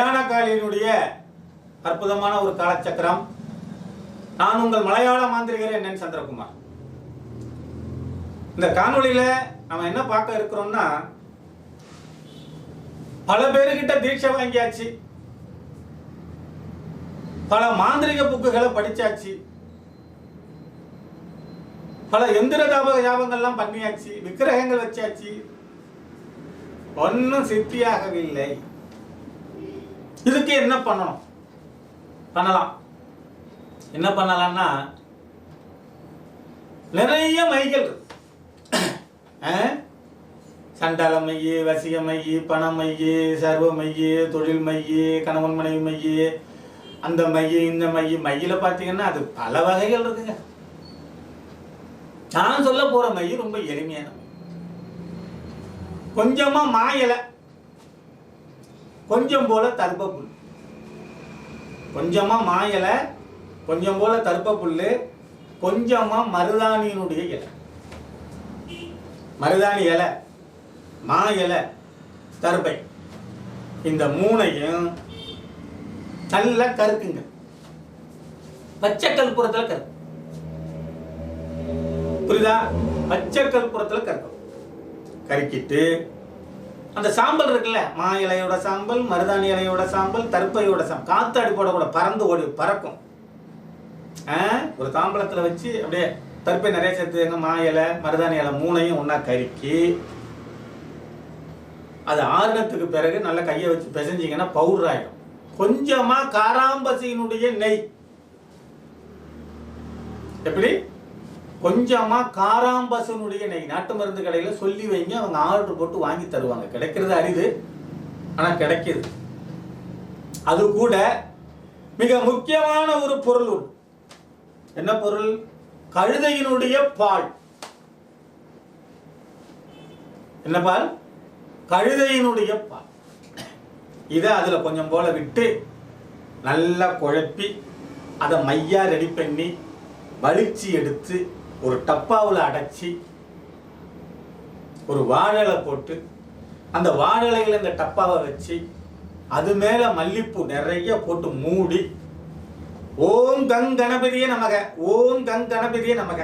வணக்கம் மயானகாலியினுடைய அற்புதமான ஒரு காலச்சக்கரம். நான் உங்கள் மலையாள மாந்திரிகர் என்னன்னு சந்திரகுமார். இந்த காணொலியில நம்ம என்ன பார்க்க இருக்கிறோம்னா பல பேருக்கிட்ட தீட்சை வாங்கியாச்சு. பல மாந்திரிக புக்குகளை படிச்சாச்சு. பல எந்திர தாபக ஜாபங்கள்லாம் பண்ணியாச்சு விக்கிரகங்கள் வச்சாச்சு. ஒன்றும் சித்தியாகவில்லை. இதுக்கு என்ன பண்ணணும்? பண்ணலாம். என்ன பண்ணலாம்னா நிறைய மைகள் ஆ? சண்டால மைய வசிக மைய பண மைய சர்வ மைய தொழில் மைய கணவன் மனைவி மைய அந்த மைய இந்த மைய மையில பார்த்தீங்கன்னா அது பல வகைகள் இருக்குங்க. நான் சொல்ல போற மைய ரொம்ப எளிமையான கொஞ்சமாக கொஞ்சமா மாயலை. கொஞ்சம் போல தர்ப்ப புல். கொஞ்சமா மாயலை கொஞ்சம் போல தர்ப்ப புல்லு கொஞ்சமா மருதாணியினுடைய இலை. மருதாணி இலை மா இலை தர்பை இந்த மூணையும் நல்லா கருக்குங்க. பச்சை கற்பூரத்துல கருக்கு புரியுதா? பச்சை கற்பூரத்துல கருக்கும். கருக்கிட்டு அந்த சாம்பல் இருக்குல்ல மா இலையோட சாம்பல் மருதாணி இலையோட சாம்பல் தர்ப்பையோட சாம்பல் காத்து அடிப்போட கூட பறந்து ஓடி பறக்கும். ஆ, ஒரு தாம்பளத்தில் வச்சு அப்படியே தற்பை நிறைய சேர்த்துங்க மா இலை மருதாணி இலை மூணையும் ஒன்றா கருக்கி அது ஆறுனத்துக்கு பிறகு நல்லா கையை வச்சு பிசைஞ்சிங்கன்னா பவுடர் ஆகிடும் கொஞ்சமாக காராம்பசியினுடைய நெய். எப்படி? கொஞ்சமாக காராம்பசனுடைய நெய் நாட்டு மருந்து கடையில் சொல்லி வைங்க அவங்க ஆர்டர் போட்டு வாங்கி தருவாங்க. கிடைக்கிறது அரிது ஆனால் கிடைக்கிது அது கூட மிக முக்கியமான ஒரு பொருள் என்ன பொருள்? கழுதையினுடைய பால். என்ன பால்? கழுதையினுடைய பால். இதை அதில் கொஞ்சம் போல விட்டு நல்லா குழப்பி அதை மையா ரெடி பண்ணி வலிச்சு எடுத்து ஒரு டப்பாவில் அடைச்சி ஒரு வாழலை போட்டு அந்த வாழலையில் இந்த டப்பாவை வச்சு அது மேலே மல்லிப்பூ நிறைய போட்டு மூடி ஓம் கங் கணபதியே நமக ஓம் கங் கணபதியே நமக.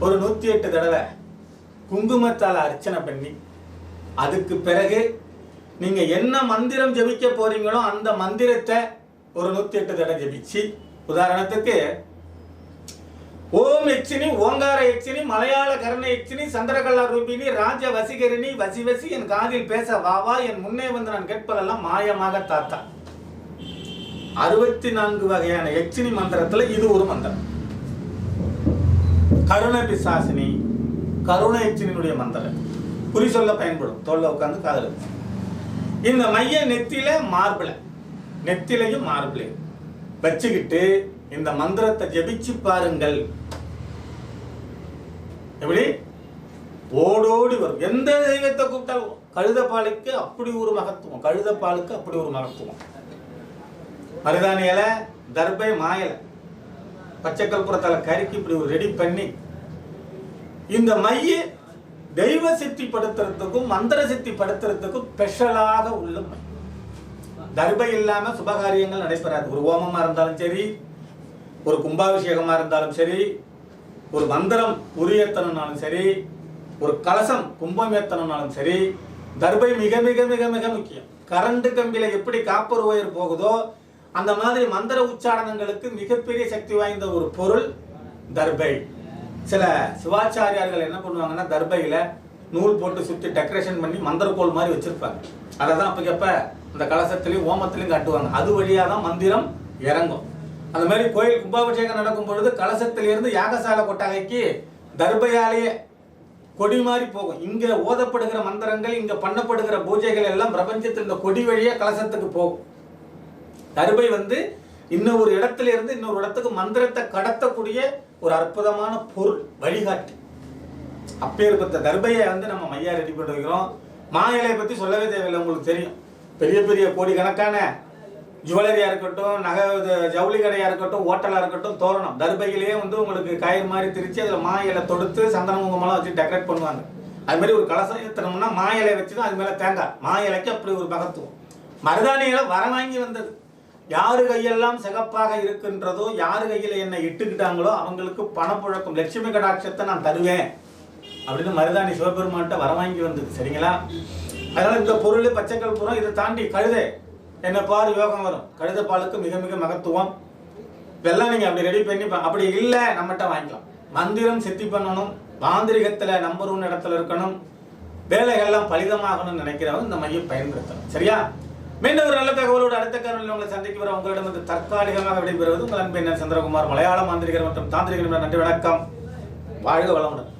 ஒரு நூற்றி எட்டு தடவை குங்குமத்தால் அர்ச்சனை பண்ணி அதுக்கு பிறகு நீங்கள் என்ன மந்திரம் ஜெபிக்க போறீங்களோ அந்த மந்திரத்தை ஒரு நூற்றி எட்டு தடவை ஜபிச்சு உதாரணத்துக்கு ஓம் எச்சினி ஓங்கார எச்சினி மலையாள கர்ண எச்சினி சந்திரகலா ரூபினி ராஜ வசிகரிணி வசி வசி என் காதில் பேச வா வா என் முன்னே வந்து நான் கேட்பதெல்லாம் மாயமாக தாத்தா. அறுபத்தி நான்கு வகையான எச்சினி மந்திரத்துல இது ஒரு மந்திரம். கருண பிசாசினி கருண எச்சினியுடைய மந்திரம். குறி சொல்ல பயன்படும். தோல்ல உட்காந்து காதல் இந்த மைய நெத்தியில மார்பிள. நெத்திலையும் மார்பிளையும் வச்சுக்கிட்டு இந்த மந்திரத்தை ஜெபிச்சு பாருங்கள். எப்படி? ஓடோடி வரும். எந்த தெய்வத்தை கூப்பிட்டாலும் கழுதப்பாலுக்கு அப்படி ஒரு மகத்துவம் கழுதப்பாலுக்கு அப்படி ஒரு மகத்துவம். மருதாணி இலை தர்பை மாயலை பச்சை கருக்கி இப்படி ஒரு ரெடி பண்ணி இந்த மைய தெய்வ சித்தி படுத்துறதுக்கும் மந்திர சித்தி படுத்துறதுக்கும் ஸ்பெஷலாக உள்ள மை. தர்பை இல்லாமல் சுபகாரியங்கள் நடைபெறாது. ஒரு ஓமமாக இருந்தாலும் சரி ஒரு கும்பாபிஷேகமாக இருந்தாலும் சரி ஒரு மந்திரம் உரியத்தனாலும் சரி ஒரு கலசம் கும்பம் ஏத்தனாலும் சரி தர்பை மிக மிக மிக மிக முக்கியம். கரண்ட் கம்பியில் எப்படி காப்பர் ஒயர் போகுதோ அந்த மாதிரி மந்திர உச்சாரணங்களுக்கு மிகப்பெரிய சக்தி வாய்ந்த ஒரு பொருள் தர்பை. சில சிவாச்சாரியார்கள் என்ன பண்ணுவாங்கன்னா தர்பையில் நூல் போட்டு சுற்றி டெக்கரேஷன் பண்ணி மந்திரக்கோள் மாதிரி வச்சுருப்பாங்க. அதை தான் அப்பக்கப்ப இந்த கலசத்துலேயும் ஓமத்திலையும் காட்டுவாங்க. அது வழியாக தான் மந்திரம் இறங்கும். அந்த மாதிரி கோயில் கும்பாபிஷேகம் நடக்கும் பொழுது கலசத்திலிருந்து யாகசாலை கொட்டகைக்கு தர்பையாலேயே கொடி மாதிரி போகும். இங்கே ஓதப்படுகிற மந்திரங்கள் இங்கே பண்ணப்படுகிற பூஜைகள் எல்லாம் பிரபஞ்சத்தில் இந்த கொடி வழியே கலசத்துக்கு போகும். தர்பை வந்து இன்னொரு இடத்துல இருந்து இன்னொரு இடத்துக்கு மந்திரத்தை கடத்தக்கூடிய ஒரு அற்புதமான பொருள் வழிகாட்டி. அப்பேற்பட்ட தர்பையை வந்து நம்ம மையா ரெடி பண்ணி வைக்கிறோம். மா இலையை சொல்லவே தேவையில்லை உங்களுக்கு தெரியும். பெரிய பெரிய கோடிக்கணக்கான ஜுவல்லரியா இருக்கட்டும் நகை இது ஜவுளி கடையா இருக்கட்டும் ஹோட்டலா இருக்கட்டும் தோரணம். தர்பையிலேயே வந்து உங்களுக்கு கயிறு மாதிரி திரிச்சு அதுல மா இலை தொடுத்து சந்தன குங்குமம்லாம் வச்சு டெக்கரேட் பண்ணுவாங்க. அது மாதிரி ஒரு கலசம் ஏற்றணும்னா மா வச்சு தான் அது மேலே தேங்காய். மா இலைக்கு அப்படி ஒரு மகத்துவம். மருதாணியில் வர வாங்கி வந்தது. யாரு கையெல்லாம் சிகப்பாக இருக்கின்றதோ யாரு கையில் என்னை இட்டுக்கிட்டாங்களோ அவங்களுக்கு பணப்புழக்கம். லட்சுமி கடாட்சத்தை நான் தருவேன். அப்படின்னு மருதாணி சிவபெருமான்கிட்ட வர வாங்கி வந்தது. சரிங்களா? அதனால இந்த பொருள் பச்சைக்கல் புறம் இதை தாண்டி கழுதை. என்ன பாரு யோகம் வரும். கழுதை பாலுக்கு மிக மிக மகத்துவம். இதெல்லாம் நீங்க அப்படி ரெடி பண்ணி பா- அப்படி இல்லை நம்மகிட்ட வாங்கிக்கலாம். மந்திரம் சித்தி பண்ணணும். மாந்திரிகத்துல நம்பர் ஒன் இடத்துல இருக்கணும். வேலைகள்லாம் பலிதமாகணும்னு நினைக்கிறவங்க இந்த மையம் பயன்படுத்தணும். சரியா? மீண்டும் ஒரு நல்ல தகவலோடு அடுத்த கருவில் உங்களை சந்திக்கு வர உங்களிடம் வந்து தற்காலிகமாக விடைபெறுவது உங்கள் அன்பு என்ன சந்திரகுமார் மலையாள மாந்திரிகர் மற்றும் தாந்திரிகர் நன்றி வணக்கம். வாழ்க வளமுடன்.